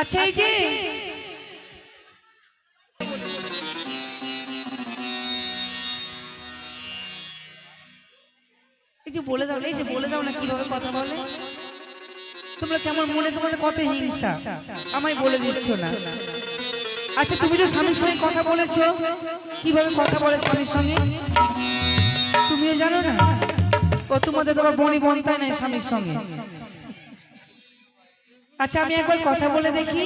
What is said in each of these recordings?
আচ্ছা এই যে বলে দাও এই যে বলে দাও না কীভাবে কথা বলে। তোমরা কেমন মনে, তোমাদের কত হিংসা। আমায় বলে দিচ্ছ না। আচ্ছা তুমি তো স্বামীর সঙ্গে কথা বলেছ। কীভাবে কথা বলে স্বামীর সঙ্গে? তুমিও জানো না। ও তোমাদের তোমার বনি বনতাই নাই স্বামীর সঙ্গে। আচ্ছা আমি একবার কথা বলে দেখি।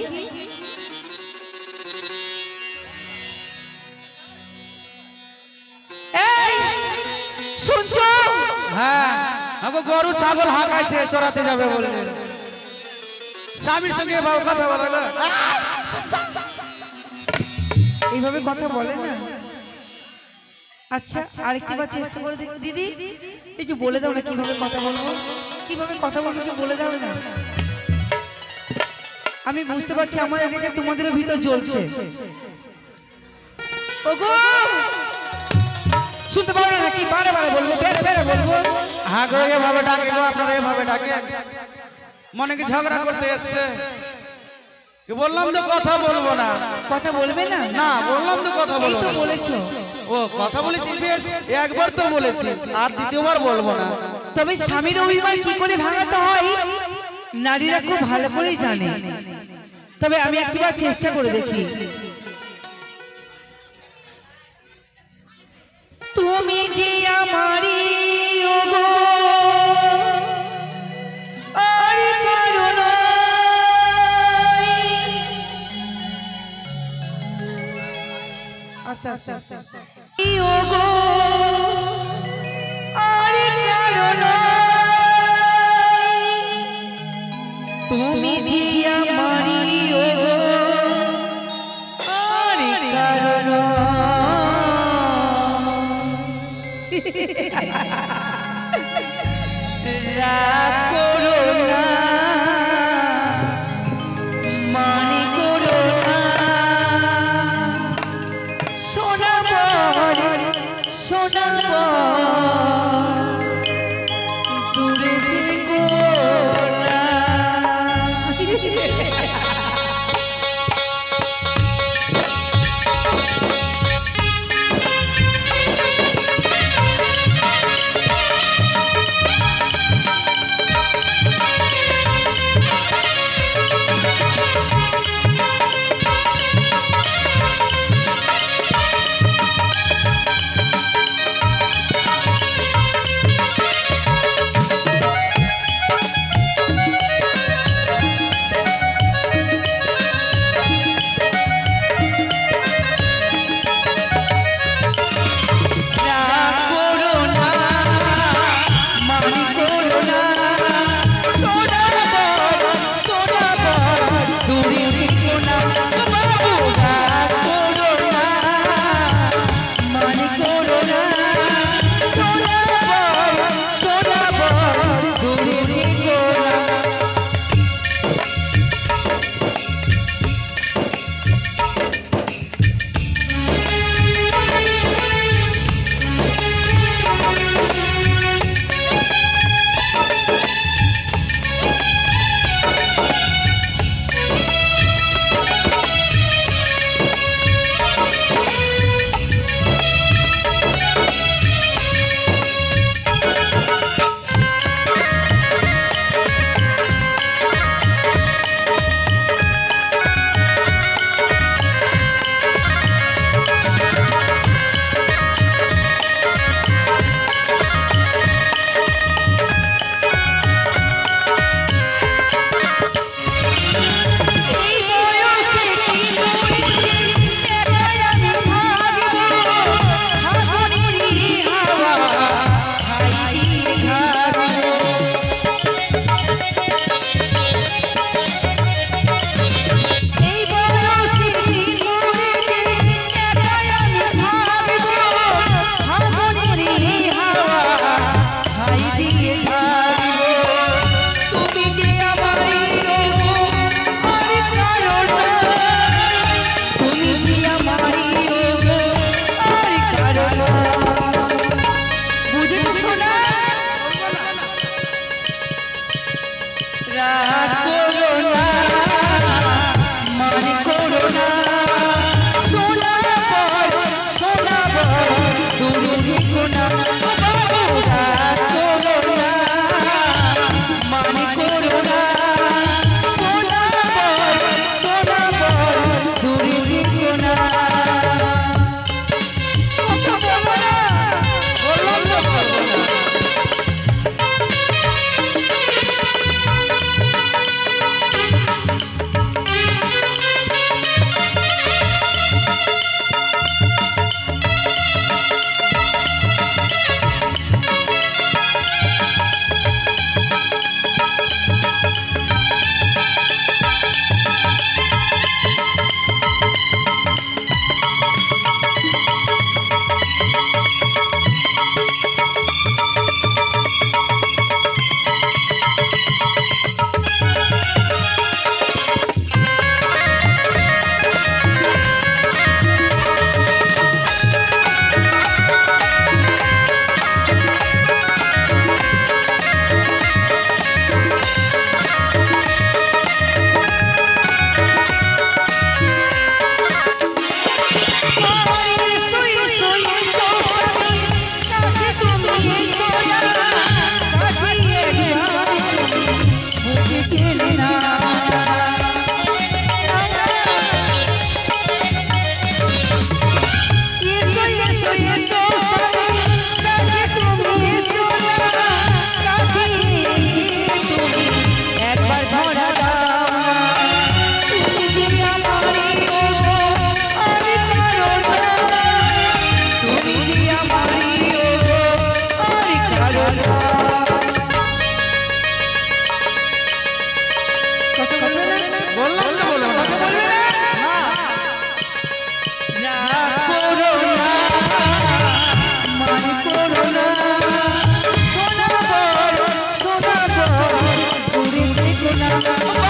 শুনছো? হ্যাঁ আমাকে গরু ছাগল হাঁকাইছে চড়াতে যাবে বলে। স্বামীর সঙ্গে কথা বলে এইভাবে কথা বলে না? আচ্ছা আরেকটি বার চেষ্টা করে দেখ। দিদি যে বলে দাও না কীভাবে কথা বলব। কীভাবে কথা বলব একটু বলে দাও না? আমি বুঝতে পারছি আমাদের দেখে তোমাদেরও ভিতর জ্বলছে। ওগো! শুনতে পারো না নাকি? বারে বারে বলব বেড়ে বেড়ে বলব। হ্যাঁ করে এভাবে ডাকে গো আপনারা এভাবে ডাকে। মনে কি ঝগড়া করতে এসছে। বললাম তো কথা বলব না। কথা বলবে না? না বললাম তো কথা বলব তো বলেছ। ও কথা বলেছি বেশ একবার তো বলেছি আর দ্বিতীয়বার বলব না। তবে স্বামীর অভিমান কি করে ভাঙাতে হয় নারীরা খুব ভালো করেই জানে। তবে আমি একটিবার চেষ্টা করে দেখি তুমি যে নয়। আস্তে আস্তে আস্তে আস্তে রাগ করো না, করো না। শোনাবার শোনাবার Bye.